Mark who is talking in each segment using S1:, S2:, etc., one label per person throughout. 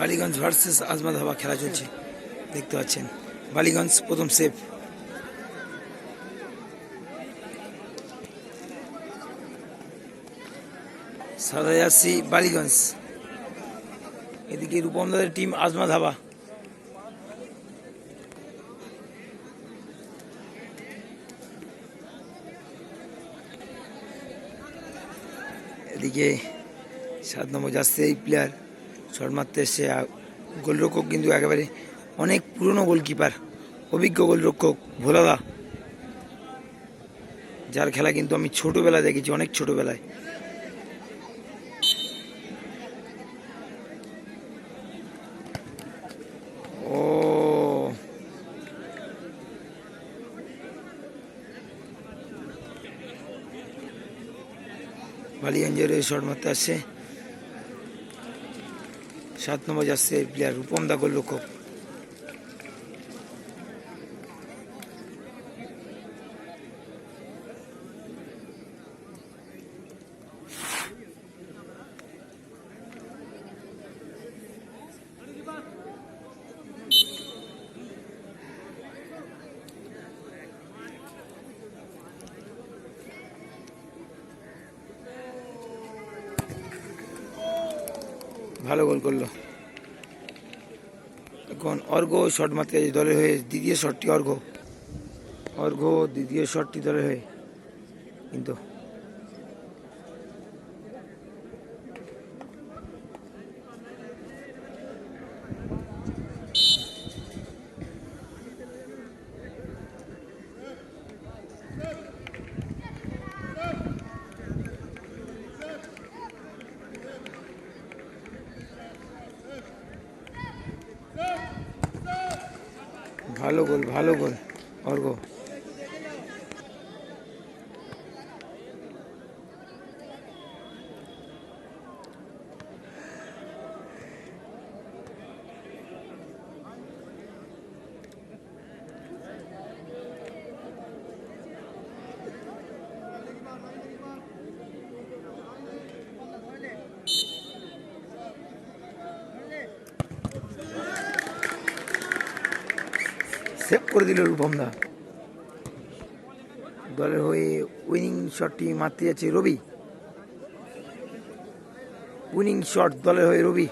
S1: Ballygunge versus asthma dhaba খেলা চলছে। দেখতে পাচ্ছেন, বালিগঞ্জ প্রথম সেভ সাদা জার্সি বালিগঞ্জ। এদিকে রূপমদাদের টিম আজমা ধাবা এদিকে সাত নম্বর যাচ্ছে এই প্লেয়ার শট মারতে এসছে গোলরক্ষক কিন্তু একেবারে অনেক পুরনো গোলকিপার, অভিজ্ঞ গোলরক্ষক ভোলাদা। যার খেলা কিন্তু আমি ছোটবেলায় দেখেছি, অনেক ছোটবেলায়। ও। বালিগঞ্জের শট মারতে আসছে সাত নম্বর যাচ্ছে প্লেয়ার রূপম দা গোলরক্ষক ভালো গোল করল। এখন অর্ঘ শট মারতে গেছে দলের হয়ে দ্বিতীয় শটটি অর্ঘ অর্ঘ দ্বিতীয় শটটি দলের হয়ে। কিন্তু ভালো গোল ভালো গোল। অর্ঘ। সেভ করে দিল রূপমদা দলের হয়ে উইনিং শটটি মারতে যাচ্ছে রবি। উইনিং শট দলের হয়ে রবি।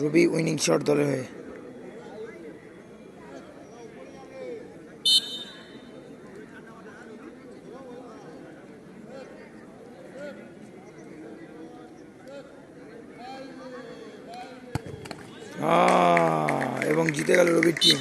S1: রবি উইনিং শট দলের হয়ে। এবং জিতে গেল রবির টিম